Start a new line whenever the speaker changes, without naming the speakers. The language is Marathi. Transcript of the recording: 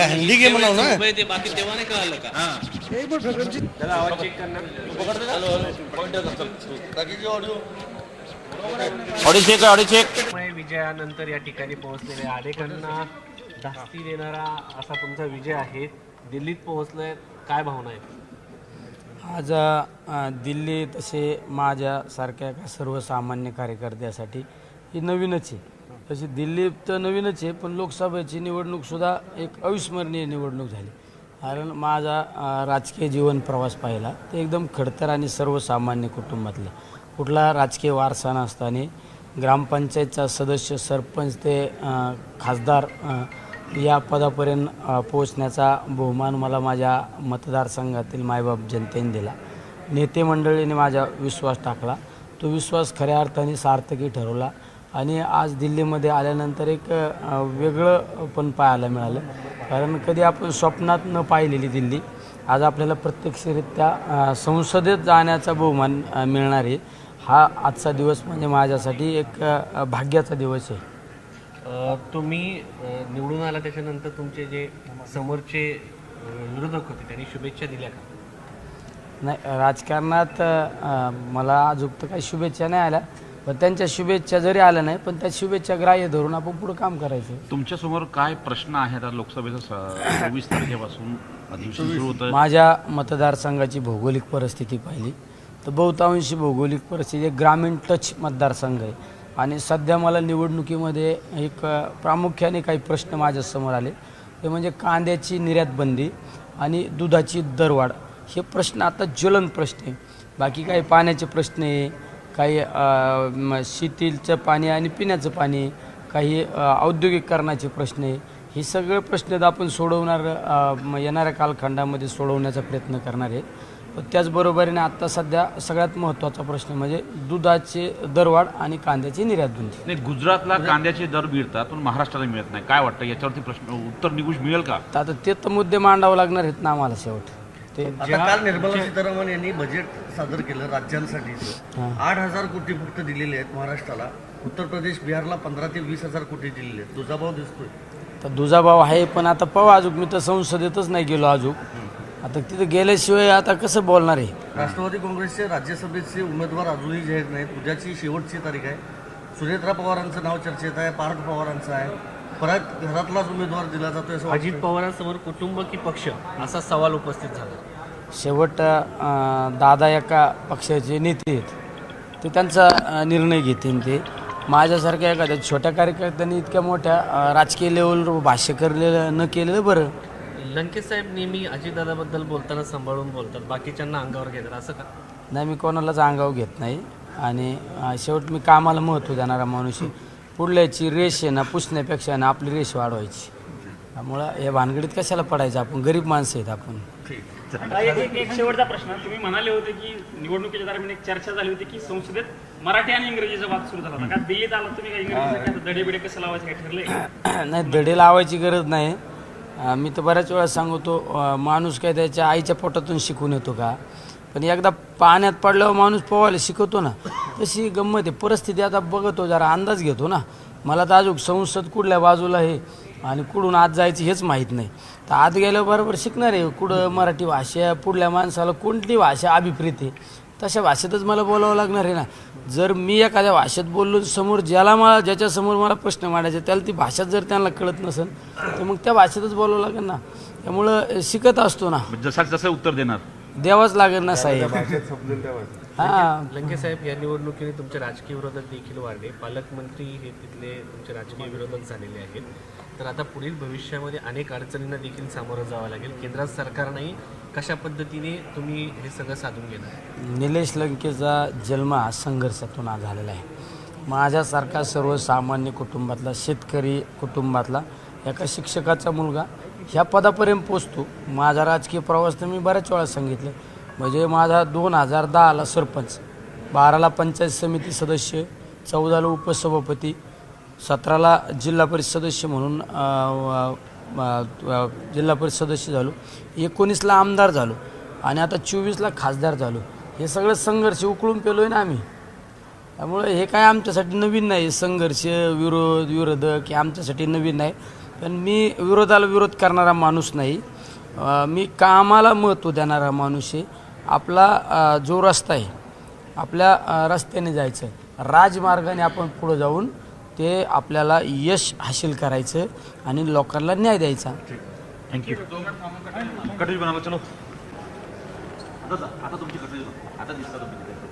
हल्ली गेम म्हणा ना।
ते बाकी तेव्हा नाही कळालं का
ऑडिओ चेक ऑडिओ चेक
त्यामुळे विजयानंतर या ठिकाणी पोहोचलेले अनेकांना धास्ती देणारा असा तुमचा विजय आहे. दिल्लीत पोहोचलोय काय भावना आहे?
आज दिल्ली तसे माझ्यासारख्या एका सर्वसामान्य कार्यकर्त्यासाठी ही नवीनच आहे. तशी दिल्ली तर नवीनच आहे पण लोकसभेची निवडणूकसुद्धा एक अविस्मरणीय निवडणूक झाली. कारण माझा राजकीय जीवन प्रवास पाहिला ते एकदम खडतर आणि सर्वसामान्य कुटुंबातलं. कुठला राजकीय वारसा नसताना ग्रामपंचायतचा सदस्य सरपंच ते खासदार या पदापर्यंत पोहोचण्याचा बहुमान मला माझ्या मतदारसंघातील मायबाप जनतेने दिला. नेते मंडळीने माझा विश्वास टाकला. तो विश्वास खऱ्या अर्थाने सार्थकी ठरवला. आणि आज दिल्लीमध्ये आल्यानंतर एक वेगळं पण पाहायला मिळालं. कारण कधी आपण स्वप्नात न पाहिलेली दिल्ली आज आपल्याला प्रत्यक्षरित्या संसदेत जाण्याचा बहुमान मिळणार आहे. हा आजचा दिवस म्हणजे माझ्यासाठी एक भाग्याचा दिवस आहे.
तुम्ही निवडून आला त्याच्यानंतर तुमचे जे समोरचे विरोधक होते त्यांनी शुभेच्छा दिल्या का?
नाही राजकारणात मला अजून तर काही शुभेच्छा नाही आल्या. पण त्यांच्या शुभेच्छा जरी आल्या नाही पण त्या शुभेच्छा ग्राह्य धरून आपण पुढं काम करायचं.
तुमच्यासमोर काय प्रश्न आहेत? आता लोकसभेचं स- चोवीस तारखेपासून अधिवेशन सुरू होतं
माझ्या मतदारसंघाची भौगोलिक परिस्थिती पाहिली. तर बहुतांशी भौगोलिक परिस्थिती एक ग्रामीण टच मतदारसंघ आहे. आणि सध्या मला निवडणुकीमध्ये एक प्रामुख्याने काही प्रश्न माझ्यासमोर आले. ते म्हणजे कांद्याची निर्यात बंदी आणि दुधाची दरवाढ. हे प्रश्न आता ज्वलन प्रश्न आहे. बाकी काही पाण्याचे प्रश्न आहे काही शेतीचं पाणी आणि पिण्याचं पाणी काही औद्योगिकरणाचे प्रश्न हे सगळे प्रश्न तर आपण सोडवणार येणाऱ्या कालखंडामध्ये सोडवण्याचा प्रयत्न करणार आहे. त्याचबरोबरीने आत्ता सध्या सगळ्यात महत्त्वाचा प्रश्न म्हणजे दुधाचे दरवाढ आणि कांद्याची निर्यात बंदी
नाही गुजरातला कांद्याचे दर मिळतात पण महाराष्ट्राला मिळत नाही. काय वाटतं? याच्यावरती प्रश्न उत्तर निघून मिळेल का?
आता ते तर मुद्दे मांडावं लागणार आहेत ना आम्हाला शेवट. ते
आता काल निर्मला सीतारामन यांनी बजेट सादर केलं राज्यांसाठी आठ हजार कोटी फक्त दिलेले आहेत महाराष्ट्राला. उत्तर प्रदेश बिहारला पंधरा ते वीस हजार कोटी दिलेले आहेत. तुझा भाव दिसतोय.
तर दुजाभाव आहे पण आता पाहू अजून मी तर संसदेतच नाही गेलो अजून आता तिथं गेल्याशिवाय आता कसं बोलणार आहे?
राष्ट्रवादी काँग्रेसचे राज्यसभेचे उमेदवार अजूनही जाहीर नाहीत. उद्याची शेवटची तारीख आहे. सुनेत्रा पवारांचं नाव चर्चेत आहे पार्थ पवारांचं आहे. परत घरातलाच उमेदवार दिला जातोय असं
अजित. पवारांसमोर कुटुंब की पक्ष असा सवाल उपस्थित झाला.
शेवट अं, दादा एका पक्षाचे नेते आहेत. ते त्यांचा अं, निर्णय घेतील ते. माझ्यासारख्या एखाद्या छोट्या कार्यकर्त्यांनी इतक्या मोठ्या अं, राजकीय लेवलवर भाष्य करलेलं न केलेलं बरं.
लंकेश साहेब नेहमी अजितदादाबद्दल बोलताना सांभाळून बोलतात. बाकीच्यांना अंगावर घेतात. असं का?
नाही मी कोणालाच अंगावर घेत नाही. आणि अं, शेवट मी कामाला महत्त्व देणारा माणूस आहे. पुढल्याची रेष आहे ना पुसण्यापेक्षा ना आपली रेष वाढवायची. त्यामुळं या भानगडीत कशाला पडायचं आपण? गरीब माणसं आहेत आपण.
आता एक एक- एक शेवटचा प्रश्न. तुम्ही म्हणाले होते की निवडणुकीच्या दरम्यान एक चर्चा झाली होती की संसदेत मराठी आणि इंग्रजीचा वाद सुरू झाला होता. का दिल्लीत आला? तुम्ही काय इंग्रजी दडे बिडे कसं लावायचे काय ठरले
नाही दडे लावायची गरज नाही. अं, मी तर बऱ्याच वेळा सांगतो अं, माणूस काय त्याच्या आईच्या पोटातून शिकून येतो का? पण एकदा पाण्यात पडल्यावर माणूस पोवायला शिकवतो ना. तशी गंमत आहे. परिस्थिती आता बघतो जरा अंदाज घेतो ना. मला तर अजून संसद कुठल्या बाजूला आहे आणि कुठून आत जायचं हेच माहीत नाही. तर आत गेल्याबरोबर शिकणार आहे. कुठं मराठी भाषा पुढल्या माणसाला कोणती भाषा अभिप्रेत आहे? तशा भाषेतच मला बोलावं लागणार आहे ना. जर मी एखाद्या भाषेत बोललो समोर ज्याला मला ज्याच्यासमोर मला प्रश्न मांडायचे त्याला ती भाषा जर त्यांना कळत नसेल तर मग त्या भाषेतच बोलावं लागेल ना. त्यामुळं शिकत असतो ना.
म्हणजे जसा जसं उत्तर देणार.
द्यावंच लागेल ना साहेब. हां.
लंके साहेब या निवडणुकीने तुमचे राजकीय विरोधक देखील वाढले. पालकमंत्री हे तिथले तुमचे राजकीय विरोधक झालेले आहेत. तर आता पुढील भविष्यामध्ये अनेक अडचणींना देखील सामोरं जावं लागेल. केंद्रात सरकारनंही कशा पद्धतीने तुम्ही हे सगळं साधून घेणार?
निलेश लंकेचा जन्म हा संघर्षातून हा झालेला आहे. माझ्यासारखा सर्वसामान्य कुटुंबातला शेतकरी कुटुंबातला एका शिक्षकाचा मुलगा ह्या पदापर्यंत पोचतो. माझा राजकीय प्रवास तर मी बऱ्याच वेळा सांगितलं. म्हणजे माझा दोन हजार दहाला सरपंच बाराला पंचायत समिती सदस्य चौदाला उपसभापती सतराला जिल्हा परिषद सदस्य म्हणून जिल्हा परिषद सदस्य झालो. एकोणीसला आमदार झालो आणि आता चोवीसला खासदार झालो. हे सगळं संघर्ष उकळून पेलो आहे ना आम्ही. त्यामुळे हे काय आमच्यासाठी नवीन नाही. संघर्ष विरोध विरोधक हे आमच्यासाठी नवीन नाही. पण मी विरोधाला विरोध करणारा माणूस नाही. मी कामाला महत्त्व देणारा माणूस आहे. आपला जो रस्ता आहे आपल्या रस्त्याने जायचं. राजमार्गाने आपण पुढं जाऊन ते आपल्याला यश हासिल करायचं आणि लोकांना न्याय द्यायचा.
थँक्यू आता आता तुमची आता दिसता तुम्ही